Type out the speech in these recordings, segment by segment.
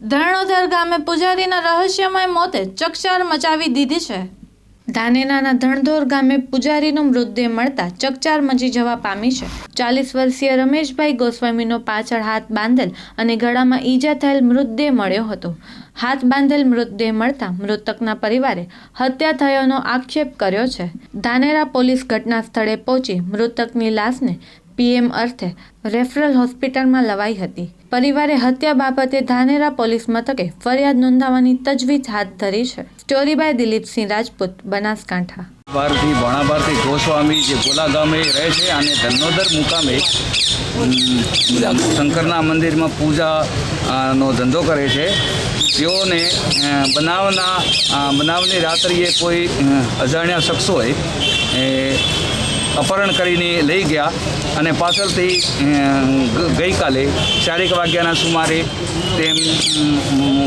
ધરણોધર ગામે પૂજારીના રહસ્યમય મોતે ચકચાર મચાવી દીધી છે. ધાનેરાના ધણધોર ગામે પૂજારીનો મૃતદેહ મળતા ચકચાર મચી જવા પામી છે. ચાલીસ વર્ષીય રમેશભાઈ ગોસ્વામીનો પાછળ હાથ બાંધેલ અને ગળામાં ઈજા થયેલ મૃતદેહ મળ્યો હતો. હાથ બાંધેલ મૃતદેહ મળતા મૃતકના પરિવારે હત્યા થયોનો આક્ષેપ કર્યો છે. ધાનેરા પોલીસ ઘટના સ્થળે પહોંચી મૃતકની લાશને પીએમ અર્થે રેફરલ હોસ્પિટલમાં લવાઈ હતી. પરિવારે હત્યા બાબતે ધાનેરા પોલીસ મથકે ફરિયાદ નોંધાવવાની તજવીજ હાથ ધરી છે. Story by Dilipsinh Rajput, Banaskantha. Bharati ભણાબારથી ગોસ્વામી જે ગોલા ગામે રહે છે અને ધનોદર મુકામે શંકરના મંદિરમાં પૂજા નો ધંધો કરે છે. તેઓને બનાવના બનાવની રાત્રિએ કોઈ અજાણ્યા શખ્સોએ અપહરણ કરીને લઈ ગયા અને પાછળથી ગઈકાલે ચારેક વાગ્યાના સુમારે તેમ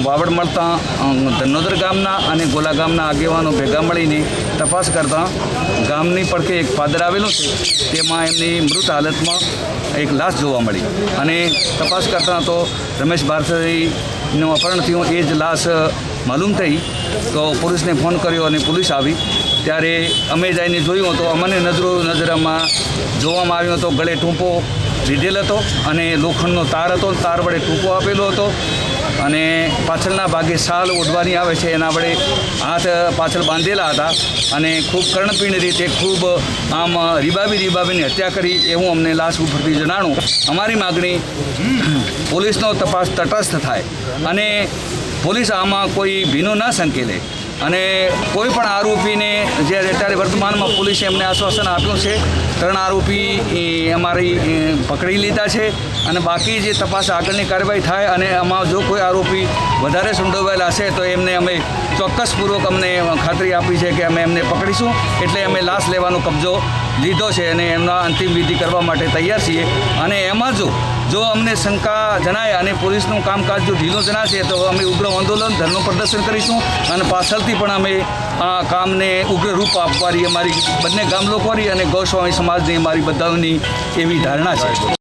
વાવડ મળતા ધનોદર ગામના અને ગોલા ગામના આગેવાનો ભેગા મળીને તપાસ કરતા ગામની પડખે એક પાદર આવેલું છે, તેમાં એમની મૃત હાલતમાં એક લાશ જોવા મળી. અને તપાસ કરતાં તો રમેશ ભારતીનું અપહરણ થયું, એ જ લાશ માલુમ થઈ તો પોલીસને ફોન કર્યો અને પોલીસ આવી ત્યારે અમે જઈને જોયું તો અમને નજરો નજરામાં જોવામાં આવ્યો હતો. ગળે ટૂંપો લીધેલ હતો અને લોખંડનો તાર હતો. તાર વડે ટૂંપો આપેલો હતો. અને પાછળના ભાગે શાલ ઓઢવાની આવે છે. એના વડે હાથ પાછળ બાંધેલા હતા. અને ખૂબ કર્ણપીણ રીતે ખૂબ આમ રીબાવી રીબાવીની હત્યા કરી એવું અમને લાશ ઉપરથી જણાણું. અમારી માગણી પોલીસનો તપાસ તટસ્થ થાય. અને પોલીસ આમાં કોઈ ભીનું ન સંકેલે. અને કોઈ પણ આરોપીને જે અત્યારે વર્તમાનમાં પોલીસે એમને આશ્વાસન આપ્યું છે, ત્રણ આરોપી અમારી પકડી લીધા છે અને બાકી જે તપાસ આગળની કાર્યવાહી થાય અને આમાં જો કોઈ આરોપી વધારે સંડોવાયેલા હશે તો એમને અમે ચોક્કસપૂર્વક અમને ખાતરી આપી છે કે અમે એમને પકડીશું. એટલે અમે લાશ લેવાનો કબજો લીધો છે અને એમના અંતિમ વિધિ કરવા માટે તૈયાર છીએ. અને એમાં જો જો અમને શંકા જણાય અને પોલીસનું કામકાજ જો ઢીલું જણાશે, તો અમે ઉગ્ર આંદોલન, ધરનું પ્રદર્શન કરીશું અને પાછળથી પણ અમે આ કામને ઉગ્ર રૂપ આપવાની અમારી બંને ગામ લોકોની અને ગૌસ્વામી સમાજની અમારી બધાની એવી ધારણા છે.